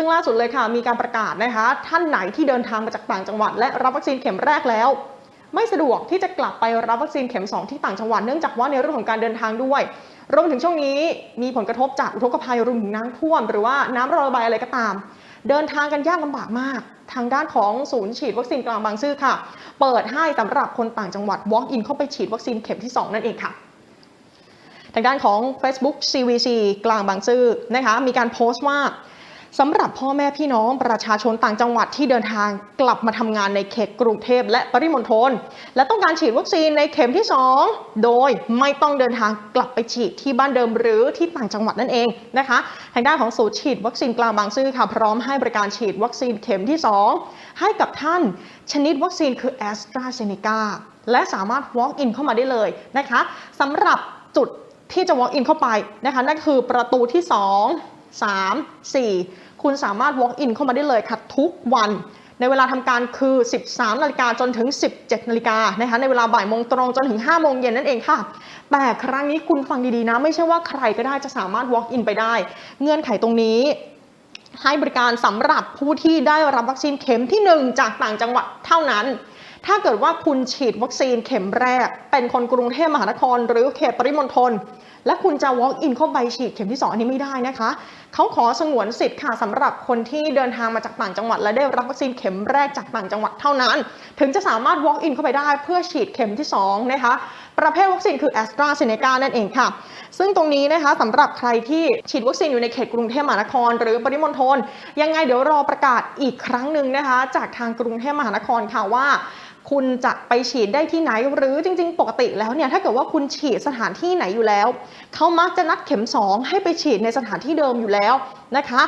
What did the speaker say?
ซึ่งล่าสุดเลยค่ะมีการประกาศนะคะ ท่านไหนที่เดินทางมาจากต่างจังหวัด และรับวัคซีนเข็มแรกแล้ว ไม่สะดวกที่จะกลับไปรับวัคซีนเข็ม 2 ที่ต่างจังหวัดเนื่องจากว่าในเรื่องของการเดินทางด้วยรวมถึงช่วงนี้มีผลกระทบจากอุทกภัยรวมถึงน้ำท่วม หรือว่าน้ำระบายอะไรก็ตาม เดินทางกันยากลำบากมาก ทางด้านของศูนย์ฉีดวัคซีนกลางบางซื่อค่ะ เปิดให้สำหรับคนต่างจังหวัด walk in เข้าไปฉีดวัคซีนเข็มที่ 2 นั่นเองค่ะทางด้านของ Facebook CVC กลางบางซื่อนะคะมีการโพสต์ว่า สำหรับพ่อแม่พี่น้องประชาชนต่างจังหวัดที่เดินทางกลับมาทำงานในเขตกรุงเทพและปริมณฑลและต้องการฉีดวัคซีนในเข็มที่ 2 โดยไม่ต้องเดินทางกลับไปฉีดที่บ้านเดิมหรือที่ต่างจังหวัดนั่นเองนะคะทางด้านของศูนย์ฉีดวัคซีนกลางบางซื่อค่ะพร้อมให้บริการฉีดวัคซีนเข็มที่ 2 ให้กับท่านชนิดวัคซีนคือ a s t r a z เซ e c a และสามารถ walk in เข้ามาได้เลยนะคะสำหรับจุดที่จะ walk in เข้าไปนะคะนั่นคือประตูที่ 2 3 4 คุณสามารถ walk in เข้ามาได้เลยค่ะทุกวัน ในเวลาทำการคือ 13นาฬิกาจนถึง 17นาฬิกานะคะในเวลาบ่ายโมงตรงจนถึง5โมงเย็นนั่นเองค่ะ แต่ครั้งนี้คุณฟังดีๆนะ ไม่ใช่ว่าใครก็ได้จะสามารถ walk in ไปได้ เงื่อนไขตรงนี้ให้บริการสำหรับผู้ที่ได้รับวัคซีนเข็มที่ 1 จากต่างจังหวัดเท่านั้น ถ้าเกิดว่าคุณฉีดวัคซีนเข็มแรก เป็นคนกรุงเทพมหานคร หรือเขตปริมณฑลและคุณจะ walk in เข้าไปฉีดเข็มที่ 2 อันนี้ไม่ได้นะคะ เขาขอสงวนสิทธิ์ค่ะสำหรับคนที่เดินทางมาจากต่างจังหวัด และได้รับวัคซีนเข็มแรกจากต่างจังหวัดเท่านั้น ถึงจะสามารถ walk in เข้าไปได้เพื่อฉีดเข็มที่2นะคะประเภทวัคซีนคือ a s t r a z เซ e c a นั่นเองค่ะ ซึ่งตรงนี้นะคะสำหรับใครที่ฉีดวัคซีนอยู่ในเขตกรุงเทพมหานคร หรือปริมณฑลยังไงเดี๋ยวรอประกาศอีกครั้งหนึ่งนะคะ จากทางกรุงเทพมหานครค่ะว่าคุณจะไปฉีดได้ที่ไหนหรือจริง ๆ ปกติแล้วเนี่ยถ้าเกิดว่าคุณฉีดสถานที่ไหนอยู่แล้ว เขามักจะนัดเข็ม 2 ให้ไปฉีดในสถานที่เดิมอยู่แล้วนะคะ